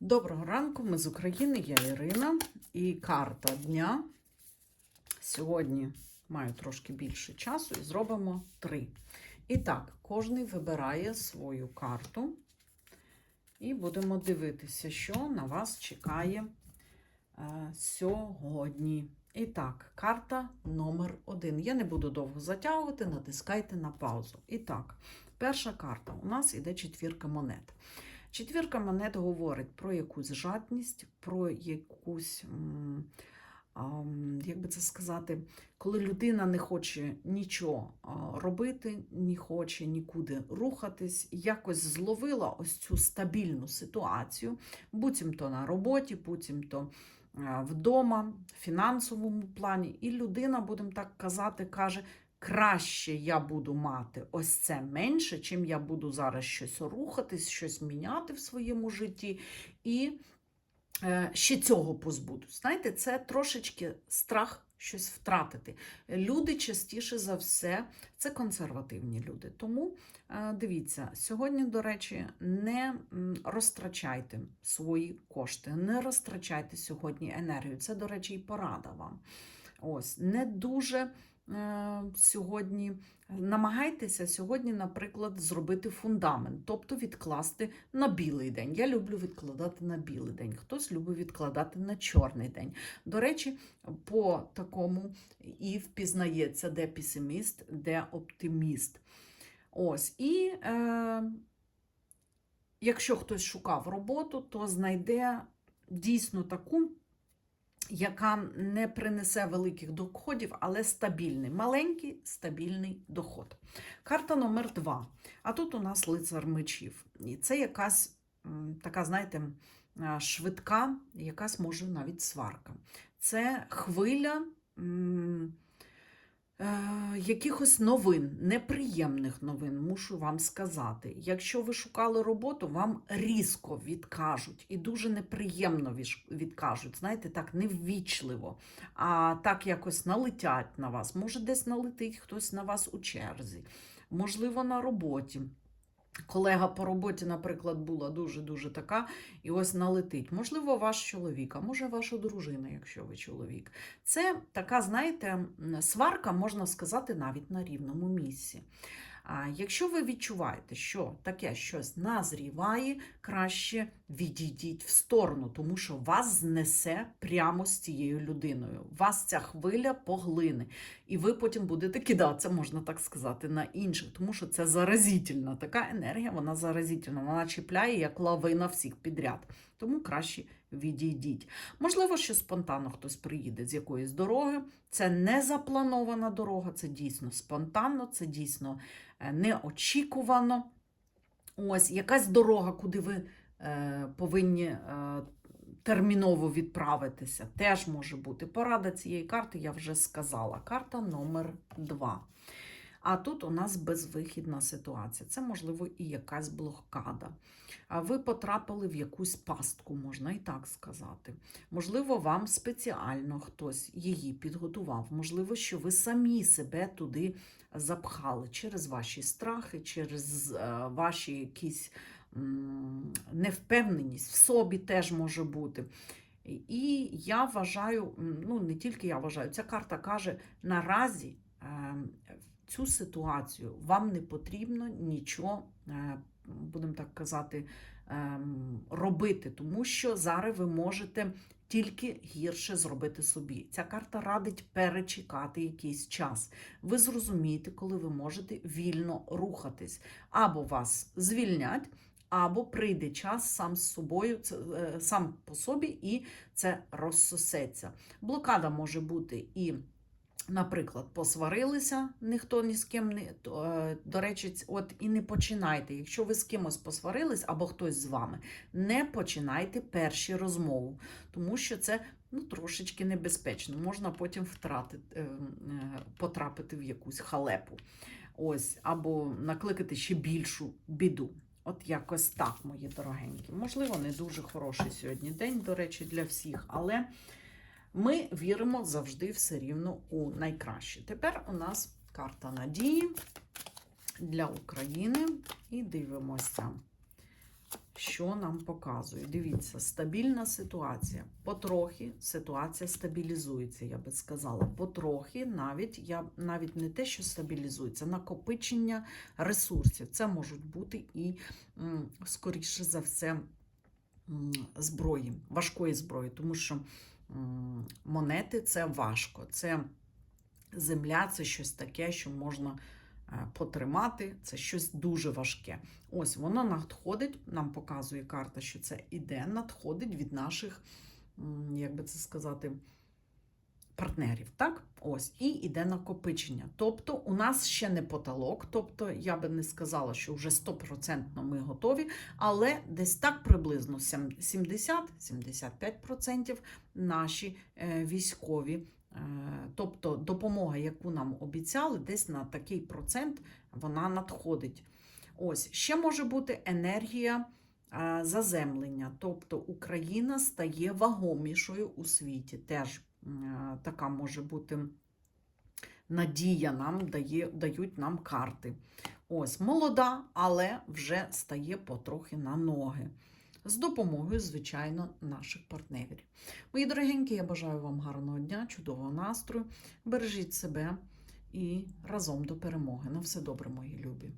Доброго ранку, ми з України, я Ірина. І карта дня. Сьогодні маю трошки більше часу і зробимо три. І так, кожен вибирає свою карту. І будемо дивитися, що на вас чекає е, сьогодні. І так, карта номер один. Я не буду довго затягувати, натискайте на паузу. І так, перша карта. У нас іде четвірка монет. Четвірка монет говорить про якусь жадність, про якусь, як би це сказати, коли людина не хоче нічого робити, не хоче нікуди рухатись, якось зловила ось цю стабільну ситуацію, буцімто на роботі, буцімто вдома, в фінансовому плані, і людина, будемо так казати, каже. Краще я буду мати ось це менше, чим я буду зараз щось рухатись, щось міняти в своєму житті. І е, ще цього позбудусь. Знаєте, це трошечки страх щось втратити. Люди частіше за все це консервативні люди. Тому е, дивіться, сьогодні, до речі, не розтрачайте свої кошти, не розтрачайте сьогодні енергію. Це, до речі, і порада вам. Ось, не дуже сьогодні намагайтеся сьогодні, наприклад, зробити фундамент, тобто відкласти на білий день. Я люблю відкладати на білий день, хтось любить відкладати на чорний день. До речі, по такому і впізнається, де песиміст, де оптиміст. Ось, і е, якщо хтось шукав роботу, то знайде дійсно таку яка не принесе великих доходів, але стабільний, маленький стабільний доход. Карта номер два. А тут у нас лицар мечів. І це якась така, знаєте, швидка, якась може навіть сварка. Це хвиля. Е, Якихось новин, неприємних новин, мушу вам сказати. Якщо ви шукали роботу, вам різко відкажуть і дуже неприємно відкажуть. Знаєте, так неввічливо, а так якось налетять на вас. Може, десь налетить хтось на вас у черзі, можливо, на роботі. Колега по роботі, наприклад, була дуже-дуже така, і ось налетить. Можливо, ваш чоловік, а може ваша дружина, якщо ви чоловік. Це така, знаєте, сварка, можна сказати, навіть на рівному місці. Якщо ви відчуваєте, що таке щось назріває, краще відійдіть в сторону, тому що вас знесе прямо з цією людиною. Вас ця хвиля поглине. І ви потім будете кидатися, можна так сказати, на інших, тому що це заразительна така енергія, вона заразительна, вона чіпляє як лавина всіх підряд. Тому краще відійдіть. Можливо, що спонтанно хтось приїде з якоїсь дороги. Це не запланована дорога, це дійсно спонтанно, це дійсно е, неочікувано. Ось якась дорога, куди ви е, повинні е, терміново відправитися, теж може бути. Порада цієї карти я вже сказала. Карта номер 2. А тут у нас безвихідна ситуація. Це, можливо, і якась блокада. Ви потрапили в якусь пастку, можна і так сказати. Можливо, вам спеціально хтось її підготував. Можливо, що ви самі себе туди запхали через ваші страхи, через е, ваші якісь невпевненість в собі теж може бути. І я вважаю, ну не тільки я вважаю, ця карта каже, наразі ем, цю ситуацію вам не потрібно нічого, е, будемо так казати, ем, робити, тому що зараз ви можете тільки гірше зробити собі. Ця карта радить перечекати якийсь час. Ви зрозумієте, коли ви можете вільно рухатись. Або вас звільнять, або прийде час сам з собою, е, сам по собі, і це розсосеться. Блокада може бути і. Наприклад, посварилися, ніхто ні з ким не е, до речі, от і не починайте. Якщо ви з кимось посварились або хтось з вами, не починайте перші розмову, тому що це ну, трошечки небезпечно. Можна потім втратити, е, е, потрапити в якусь халепу. Ось, або накликати ще більшу біду. От якось так, мої дорогенькі. Можливо, не дуже хороший сьогодні день, до речі, для всіх, але ми віримо завжди все рівно у найкраще. Тепер у нас карта надії для України. І дивимося, що нам показує? Дивіться, стабільна ситуація. Потрохи ситуація стабілізується, я би сказала. Потрохи, навіть я навіть не те, що стабілізується, накопичення ресурсів. Це можуть бути і, скоріше за все, зброї, важкої зброї, тому що монети це важко. Це земля, це щось таке, що можна е, потримати, це щось дуже важке. Ось воно надходить, нам показує карта, що це іде, надходить від наших, як би це сказати, партнерів. Так? Ось, і іде накопичення. Тобто, у нас ще не потолок, тобто я би не сказала, що вже 100% ми готові, але десь так приблизно сем- 70-75% наші е, військові. е, Тобто допомога, яку нам обіцяли, десь на такий процент вона надходить. Ось ще може бути енергія е, заземлення, тобто Україна стає вагомішою у світі. Теж така може бути надія нам дає, дають нам карти. Ось молода, але вже стає потрохи на ноги. З допомогою, звичайно, наших партнерів. Мої дорогенькі, я бажаю вам гарного дня, чудового настрою. Бережіть себе і разом до перемоги. На все добре, мої любі.